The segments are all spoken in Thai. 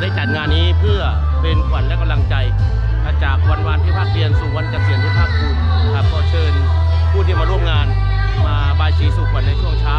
ได้จัดงานนี้เพื่อเป็นขวัญและกำลังใจ จากวันวานที่ภาคเรียนสู่วันเกษียณที่ภาคภูมิครับขอเชิญผู้ที่มาร่วมงานมาบายสีสู่ขวัญในช่วงเช้า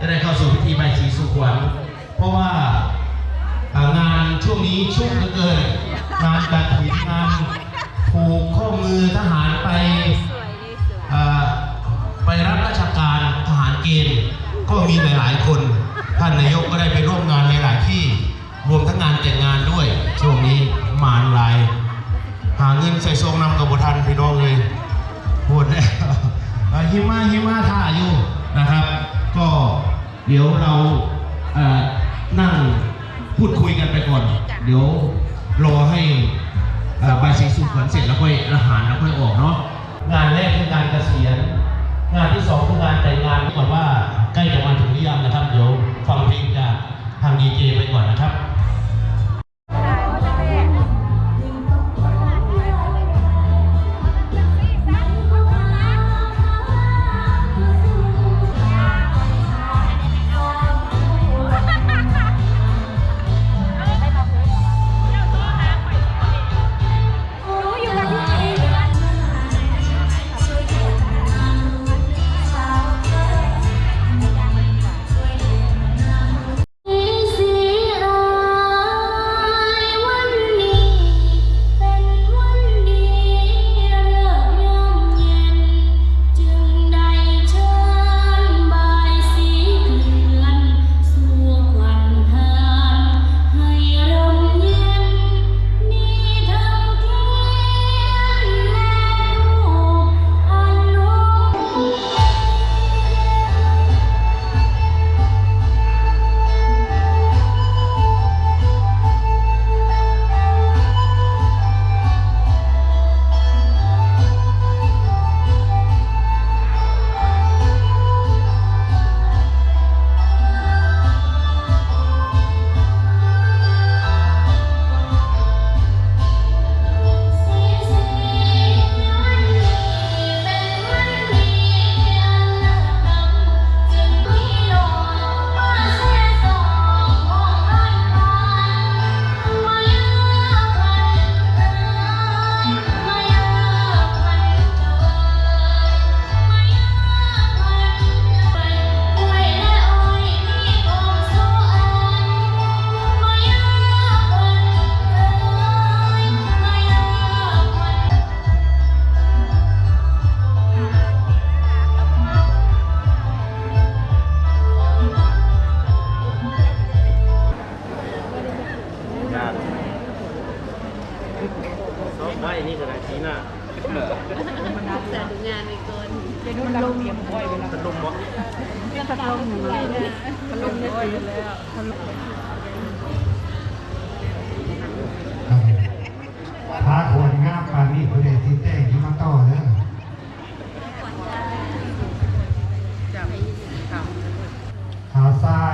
จะได้เข้าสู่พิธีใบชีสุขวัญเพราะว่างานช่วงนี้ชุ่มเกินงานกระถิ่นงานผูกข้อมือทหารไปไปรับราชการทหารเกณฑ์ก็มีหลาย ๆ คน ท่านนายกก็ได้ไปร่วมงานหลาย ๆ ที่รวมทั้งงานแต่งงานด้วย ช่วงนี้มานลาย หาเงินใส่ซองนำกับบทันพี่น้องเลยปวดเลยวหิมะหิมะท่าอยู่ เดี๋ยวเรานั่งพูดคุยกันไปก่อน เดี๋ยวรอให้ใบายสีสุขวัญเสร็จแล้วค่อยอาหารแล้วค่อยออกเนาะงานแรกคืองานเกษียณงานที่สองคืองานแต่งงานก่อนว่าใกล้จะมาถึงหรือยังนะครับ เดี๋ยวฟังเพลงจากทางดีเจไปก่อนนะครับ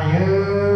You.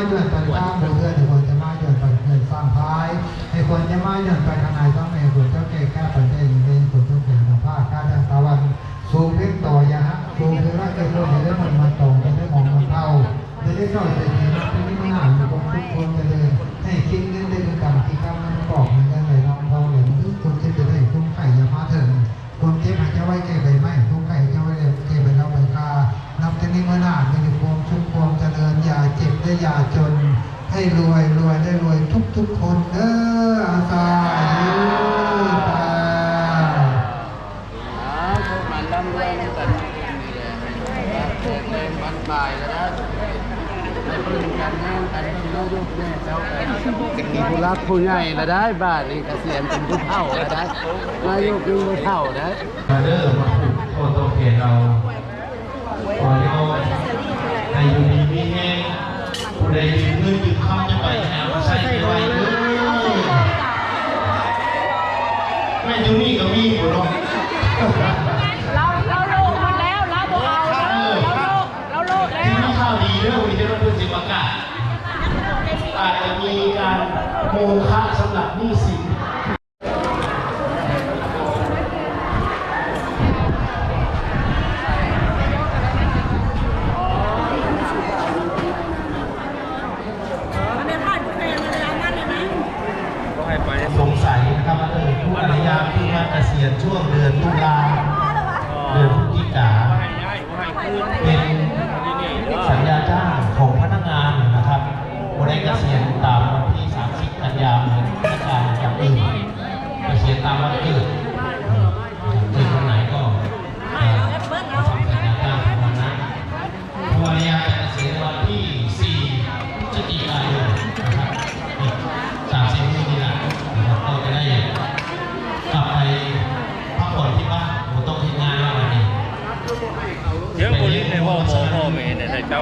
มาย้อนปันข้างเพื่อนควรจะมาย้อนปันเพื่อนสร้างพายให้ควรจะมาย้อนปัน เจ็บและอย่าจน ให้รวยรวยได้รวยทุกทุกคนเด้ออาสาสิ่งที่ผู้รักผู้ใหญ่ละได้บ้านนี่เกษียณเป็นผู้เฒ่าละได้มาอยุคเป็นผู้เฒ่านะมาเดอร์มาผูกโคตรเพจเราขอโยมให้อยู่ดีมีแห้ง ผู้เงินจุดคำจะไปแอบมาใส่ไปไว้เด้อแม่ยูนี่ก็มีหัวเนาเราเราโลกมันแล้วเราบอกเอาเราโลกเราโลกแล้ที่วนี่ข้าวดีเรื่องวินนี้จะต้องพูดสิประกาศอาจจะมีการโมฆะสำหรับหนี้สินมันเป็นผ้าถุงแดงมันเป็นนั่นเลยไหม สงสัยนะครับว่าเออผู้อนุญาตที่มา เกษียณช่วงเดือนตุลาเดือนพฤศจิกา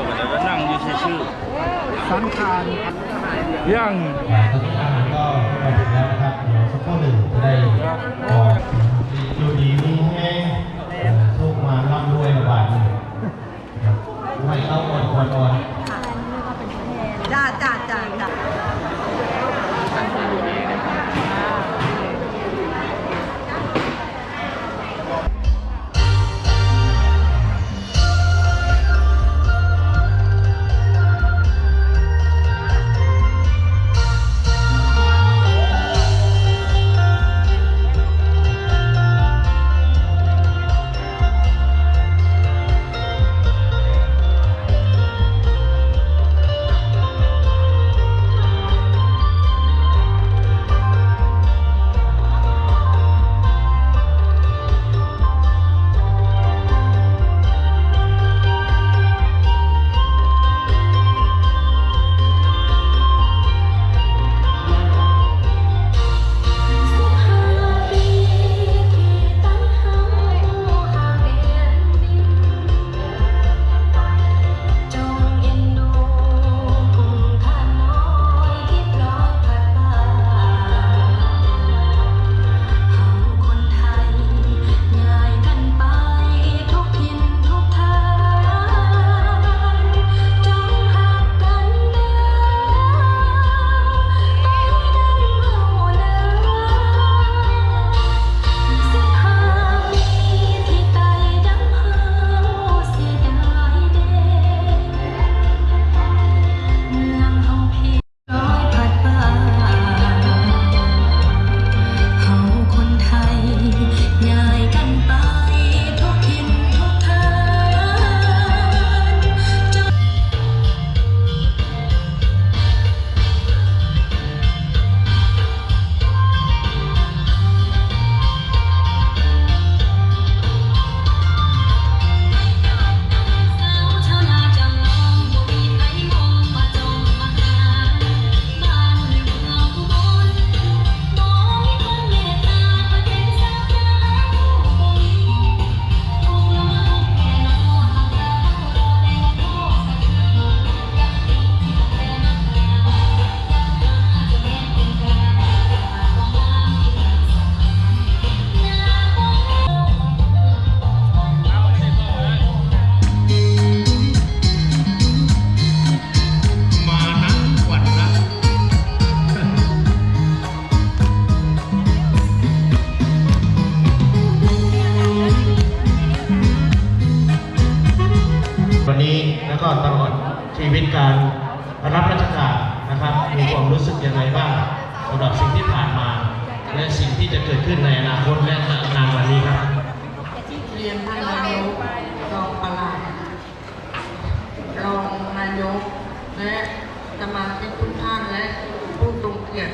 แต่เจ้าก็จะนั่งอยู่ชื่อสังขารๆยังตอนนี้อาหารก็มาถึงแล้วนะครับเดี๋ยวสักครู่หนึ่งจะได้ออกอยู่ดีมีแห้งเอ่อโชคมาร่ำรวยระบาดหนึ่งครับไม่เข้าอ่อนควรอ่อนจ้าจ้าจ้าจ้า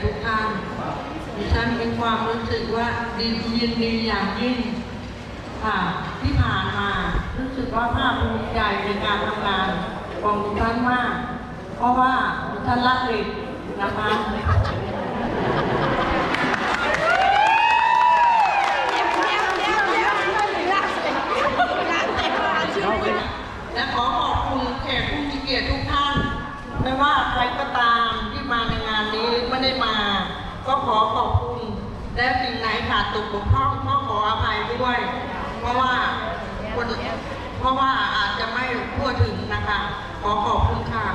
ทุกท่านดิฉันมีความรู้สึกว่าดียินดีอย่างยิ่งค่ะที่ผ่านมา รู้สึกว่าภาคภูมิใจในการทำงานของดิฉันมาก เพราะว่าดิฉันรักเด็กนะคะและขอขอบคุณแขกผู้มีเกียรติทุกท่าน ไม่ว่าใครก็ตามที่มาในงาน ไม่ได้มา ก็ขอขอบคุณ และสิ่งไหนขาดตกบกพร่องก็ขออภัยด้วย เพราะว่าคนเพราะว่าอาจจะไม่ทั่วถึงนะคะ ขอขอบคุณค่ะ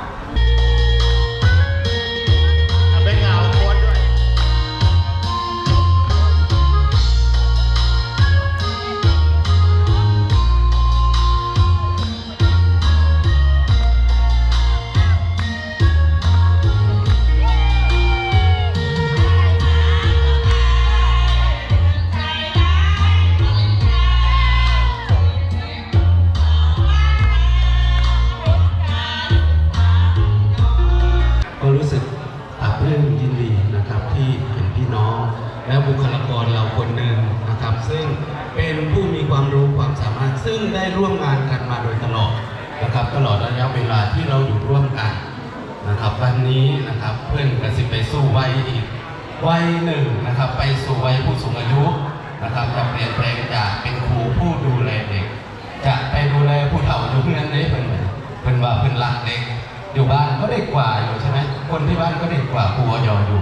นี้นะครับ เพื่อนกสิไปสู้วัยอีกวัยหนึ่งนะครับ ไปสู่วัยผู้สูงอายุนะครับจะเปลี่ยนแปลงจากเป็นครูผู้ดูแลเด็ก จะไปดูแลผู้เฒ่าอยุคนั้นได้เป็นเป็นว่าเป็นหลักเด็กอยู่บ้านก็เด็กกว่าอยู่ใช่ไหมคนที่บ้านก็เด็กกว่าครูอยอยู่